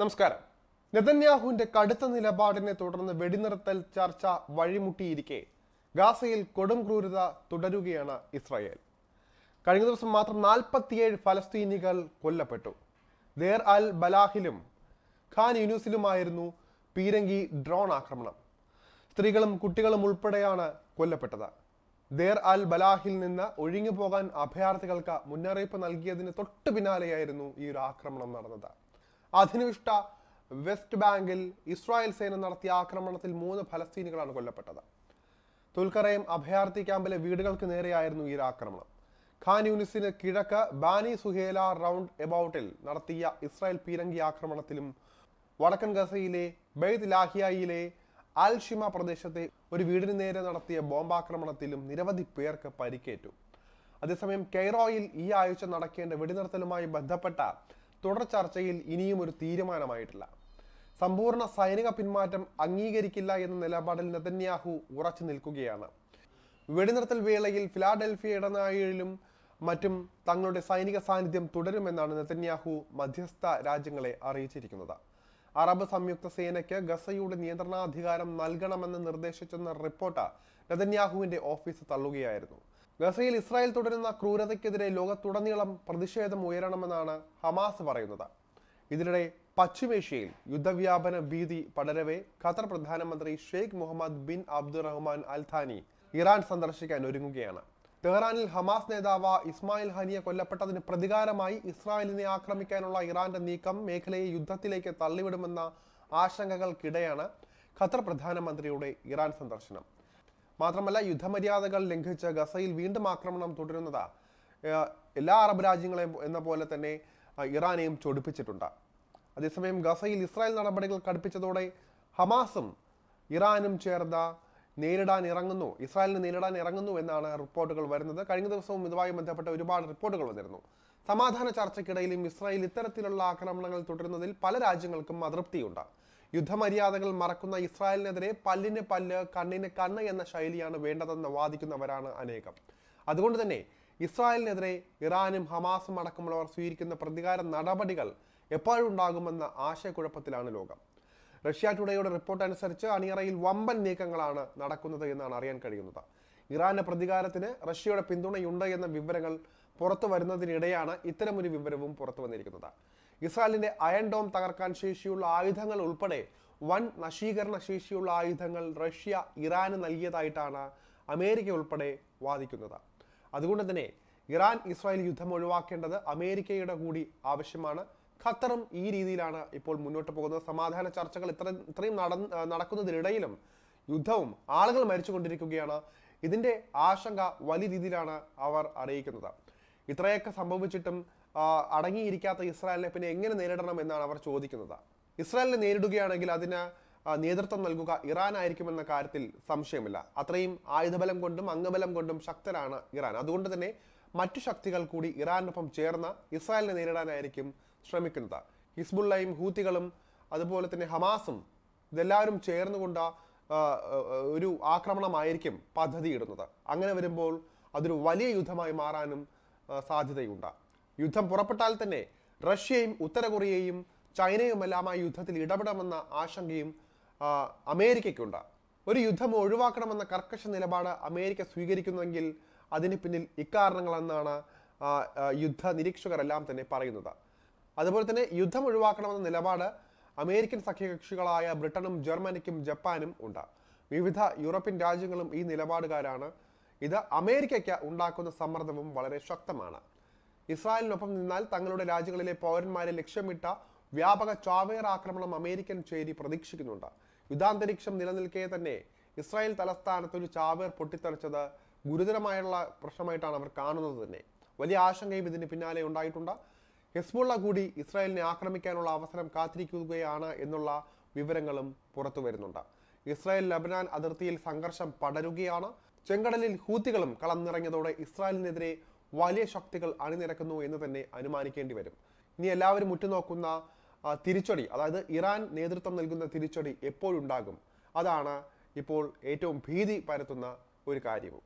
നമസ്കാരം. നെതന്യാഹുവിന്റെ കടുത്ത നിലപാടിനെ തുടർന്ന് വെടിനിർത്തൽ ചർച്ച വഴിമുട്ടിയിരിക്കെ. ഗാസയിൽ കൊടും ക്രൂരത തുടരുകയാണ് ഇസ്രായേൽ. കഴിഞ്ഞ ദിവസം മാത്രം നാൽപ്പത്തിയേഴ് ഫലസ്തീനികൾ കൊല്ലപ്പെട്ടു. ദേർ അൽ ബലാഹിലും ഖാൻ യൂനുസിലുമായിരുന്നു പീരങ്കി ഡ്രോൺ ആക്രമണം. സ്ത്രീകളും കുട്ടികളും ഉൾപ്പെടെയാണ് കൊല്ലപ്പെട്ടത്. ദേർ അൽ ബലാഹിൽ നിന്ന് ഒഴിഞ്ഞു പോകാൻ അഭയാർത്ഥികൾക്ക് മുന്നറിയിപ്പ് നൽകിയതിന് തൊട്ടു പിന്നാലെയായിരുന്നു ഈ ഒരു ആക്രമണം നടന്നത്. അധിനിവിഷ്ട വെസ്റ്റ് ബാങ്കിൽ ഇസ്രായേൽ സേന നടത്തിയ ആക്രമണത്തിൽ മൂന്ന് ഫലസ്തീനികളാണ് കൊല്ലപ്പെട്ടത്. തുൽക്കറയും അഭയാർത്ഥി ക്യാമ്പിലെ വീടുകൾക്ക് നേരെയായിരുന്നു ഈ ആക്രമണം. ഖാൻ യൂണിസിന് കിഴക്ക് ബാനി സുഹേല റൗണ്ട് എബൌട്ടിൽ നടത്തിയ ഇസ്രായേൽ പീരങ്കി ആക്രമണത്തിലും വടക്കൻ ഗസയിലെ ബെയ്ത് ലാഹിയയിലെ അൽ ഷിമ പ്രദേശത്തെ ഒരു വീടിന് നേരെ നടത്തിയ ബോംബാക്രമണത്തിലും നിരവധി പേർക്ക് പരിക്കേറ്റു. അതേസമയം കെയ്റോയിൽ ഈ ആഴ്ച നടക്കേണ്ട വെടിനിർത്തലുമായി ബന്ധപ്പെട്ട തുടർ ചർച്ചയിൽ ഇനിയും ഒരു തീരുമാനമായിട്ടില്ല. സമ്പൂർണ സൈനിക പിന്മാറ്റം അംഗീകരിക്കില്ല എന്ന നിലപാടിൽ നെതന്യാഹു ഉറച്ചു നിൽക്കുകയാണ്. വെടിനിർത്തൽ വേളയിൽ ഫിലാഡൽഫിയ ഇടനാഴിയിലും മറ്റും തങ്ങളുടെ സൈനിക സാന്നിധ്യം തുടരുമെന്നാണ് നെതന്യാഹു മധ്യസ്ഥ രാജ്യങ്ങളെ അറിയിച്ചിരിക്കുന്നത്. അറബ് സംയുക്ത സേനയ്ക്ക് ഗസയുടെ നിയന്ത്രണാധികാരം നൽകണമെന്ന് നിർദ്ദേശിച്ചെന്ന റിപ്പോർട്ട് നെതന്യാഹുവിന്റെ ഓഫീസ് തള്ളുകയായിരുന്നു. ഗസയിൽ ഇസ്രായേൽ തുടരുന്ന ക്രൂരതയ്ക്കെതിരെ ലോകത്തുടനീളം പ്രതിഷേധം ഉയരണമെന്നാണ് ഹമാസ് പറയുന്നത്. ഇതിനിടെ പശ്ചിമേഷ്യയിൽ യുദ്ധവ്യാപന ഭീതി പടരവെ ഖത്തർ പ്രധാനമന്ത്രി Sheikh Mohammed bin Abdulrahman Al Thani Iran സന്ദർശിക്കാൻ ഒരുങ്ങുകയാണ്. ടെഹ്റാനിൽ ഹമാസ് നേതാവ് ഇസ്മായിൽ ഹനിയെ കൊല്ലപ്പെട്ടതിന് പ്രതികാരമായി ഇസ്രായേലിനെ ആക്രമിക്കാനുള്ള ഇറാന്റെ നീക്കം മേഖലയെ യുദ്ധത്തിലേക്ക് തള്ളിവിടുമെന്ന ആശങ്കകൾക്കിടെയാണ് ഖത്തർ പ്രധാനമന്ത്രിയുടെ ഇറാൻ സന്ദർശനം. മാത്രമല്ല യുദ്ധമര്യാദകൾ ലംഘിച്ച് ഗസയിൽ വീണ്ടും ആക്രമണം തുടരുന്നത് എല്ലാ അറബ് രാജ്യങ്ങളെയും എന്ന പോലെ തന്നെ ഇറാനെയും ചൊടിപ്പിച്ചിട്ടുണ്ട്. അതേസമയം ഗസയിൽ ഇസ്രായേൽ നടപടികൾ കടുപ്പിച്ചതോടെ ഹമാസും ഇറാനും ചേർന്ന നേരിടാൻ ഇറങ്ങുന്നു ഇസ്രായേലിനെ നേരിടാൻ ഇറങ്ങുന്നു എന്നാണ് റിപ്പോർട്ടുകൾ വരുന്നത്. കഴിഞ്ഞ ദിവസവും ഇതുമായി ബന്ധപ്പെട്ട ഒരുപാട് റിപ്പോർട്ടുകൾ വന്നിരുന്നു. സമാധാന ചർച്ചയ്ക്കിടയിലും ഇസ്രായേൽ ഇത്തരത്തിലുള്ള ആക്രമണങ്ങൾ തുടരുന്നതിൽ പല രാജ്യങ്ങൾക്കും അതൃപ്തിയുണ്ട്. യുദ്ധമര്യാദകൾ മറക്കുന്ന ഇസ്രായേലിനെതിരെ പല്ലിന് പല്ല് കണ്ണിന് കണ്ണ് എന്ന ശൈലിയാണ് വേണ്ടതെന്ന് വാദിക്കുന്നവരാണ് അനേകം. അതുകൊണ്ട് തന്നെ ഇസ്രായേലിനെതിരെ ഇറാനും ഹമാസും അടക്കമുള്ളവർ സ്വീകരിക്കുന്ന പ്രതികാര നടപടികൾ എപ്പോഴുണ്ടാകുമെന്ന ആശയക്കുഴപ്പത്തിലാണ് ലോകം. റഷ്യ ടുഡേയുടെ റിപ്പോർട്ട് അനുസരിച്ച് അണിയറയിൽ വമ്പൻ നീക്കങ്ങളാണ് നടക്കുന്നത് എന്നാണ് അറിയാൻ കഴിയുന്നത്. ഇറാന്റെ പ്രതികാരത്തിന് റഷ്യയുടെ പിന്തുണയുണ്ട് എന്ന വിവരങ്ങൾ പുറത്തു വരുന്നതിനിടെയാണ് ഇത്തരമൊരു വിവരവും പുറത്തു വന്നിരിക്കുന്നത്. ഇസ്രായേലിന്റെ അയൺ ഡോം തകർക്കാൻ ശേഷിയുള്ള ആയുധങ്ങൾ ഉൾപ്പെടെ വൻ നശീകരണ ശേഷിയുള്ള ആയുധങ്ങൾ റഷ്യ ഇറാന് നൽകിയതായിട്ടാണ് അമേരിക്ക ഉൾപ്പെടെ വാദിക്കുന്നത്. അതുകൊണ്ട് തന്നെ ഇറാൻ ഇസ്രായേൽ യുദ്ധം ഒഴിവാക്കേണ്ടത് അമേരിക്കയുടെ കൂടി ആവശ്യമാണ്. ഖത്തറും ഈ രീതിയിലാണ് ഇപ്പോൾ മുന്നോട്ട് പോകുന്നത്. സമാധാന ചർച്ചകൾ ഇത്ര ഇത്രയും നടന്ന് നടക്കുന്നതിനിടയിലും യുദ്ധവും ആളുകൾ മരിച്ചുകൊണ്ടിരിക്കുകയാണ്. ഇതിന്റെ ആശങ്ക വലിയ രീതിയിലാണ് അവർ അറിയിക്കുന്നത്. ഇത്രയൊക്കെ സംഭവിച്ചിട്ടും അടങ്ങിയിരിക്കാത്ത ഇസ്രായേലിനെ പിന്നെ എങ്ങനെ നേരിടണം എന്നാണ് അവർ ചോദിക്കുന്നത്. ഇസ്രായേലിനെ നേരിടുകയാണെങ്കിൽ അതിന് നേതൃത്വം നൽകുക ഇറാൻ ആയിരിക്കുമെന്ന കാര്യത്തിൽ സംശയമില്ല. അത്രയും ആയുധബലം കൊണ്ടും അംഗബലം കൊണ്ടും ശക്തരാണ് ഇറാൻ. അതുകൊണ്ട് തന്നെ മറ്റു ശക്തികൾ കൂടി ഇറാനൊപ്പം ചേർന്ന് ഇസ്രായേലിനെ നേരിടാനായിരിക്കും ശ്രമിക്കുന്നത്. ഹിസ്ബുള്ളയും ഹൂത്തികളും അതുപോലെ തന്നെ ഹമാസും ഇതെല്ലാവരും ചേർന്നുകൊണ്ട് ഒരു ആക്രമണമായിരിക്കും പദ്ധതിയിടുന്നത്. അങ്ങനെ വരുമ്പോൾ അതൊരു വലിയ യുദ്ധമായി മാറാനും സാധ്യതയുണ്ട്. യുദ്ധം പുറപ്പെട്ടാൽ തന്നെ റഷ്യയും ഉത്തര കൊറിയയും ചൈനയുമെല്ലാം ആ യുദ്ധത്തിൽ ഇടപെടാമെന്ന ആശങ്കയും അമേരിക്കയ്ക്കുണ്ട്. ഒരു യുദ്ധം ഒഴിവാക്കണമെന്ന കർക്കശ നിലപാട് അമേരിക്ക സ്വീകരിക്കുന്നെങ്കിൽ അതിന് പിന്നിൽ ഇക്കാരണങ്ങളെന്നാണ് യുദ്ധ നിരീക്ഷകരെല്ലാം തന്നെ പറയുന്നത്. അതുപോലെ തന്നെ യുദ്ധം ഒഴിവാക്കണമെന്ന നിലപാട് അമേരിക്കൻ സഖ്യകക്ഷികളായ ബ്രിട്ടനും ജർമ്മനിക്കും ജപ്പാനും ഉണ്ട്. വിവിധ യൂറോപ്യൻ രാജ്യങ്ങളും ഈ നിലപാടുകാരാണ്. ഇത് അമേരിക്കയ്ക്ക് ഉണ്ടാക്കുന്ന സമ്മർദ്ദവും വളരെ ശക്തമാണ്. ഇസ്രായേലിനൊപ്പം നിന്നാൽ തങ്ങളുടെ രാജ്യങ്ങളിലെ പൗരന്മാരെ ലക്ഷ്യമിട്ട വ്യാപക ചാവേർ ആക്രമണം അമേരിക്കൻ ചേരി പ്രതീക്ഷിക്കുന്നുണ്ട്. യുദ്ധാന്തരീക്ഷം നിലനിൽക്കെ തന്നെ ഇസ്രായേൽ തലസ്ഥാനത്ത് ഒരു ചാവേർ പൊട്ടിത്തെറിച്ചത് ഗുരുതരമായുള്ള പ്രശ്നമായിട്ടാണ് അവർ കാണുന്നത് തന്നെ. വലിയ ആശങ്കയും ഇതിന് പിന്നാലെ ഉണ്ടായിട്ടുണ്ട്. ഹെസ്ബുള്ള കൂടി ഇസ്രായേലിനെ ആക്രമിക്കാനുള്ള അവസരം കാത്തിരിക്കുകയാണ് എന്നുള്ള വിവരങ്ങളും പുറത്തു വരുന്നുണ്ട്. ഇസ്രായേൽ ലബനാൻ അതിർത്തിയിൽ സംഘർഷം പടരുകയാണ്. ചെങ്കടലിൽ ഹൂത്തികളും കളം നിറഞ്ഞതോടെ ഇസ്രായേലിനെതിരെ വലിയ ശക്തികൾ അണിനിരക്കുന്നു എന്ന് തന്നെ അനുമാനിക്കേണ്ടി വരും. ഇനി എല്ലാവരും ഉറ്റുനോക്കുന്ന തിരിച്ചടി അതായത് ഇറാൻ നേതൃത്വം നൽകുന്ന തിരിച്ചടി എപ്പോഴുണ്ടാകും? അതാണ് ഇപ്പോൾ ഏറ്റവും ഭീതി പരത്തുന്ന ഒരു കാര്യവും.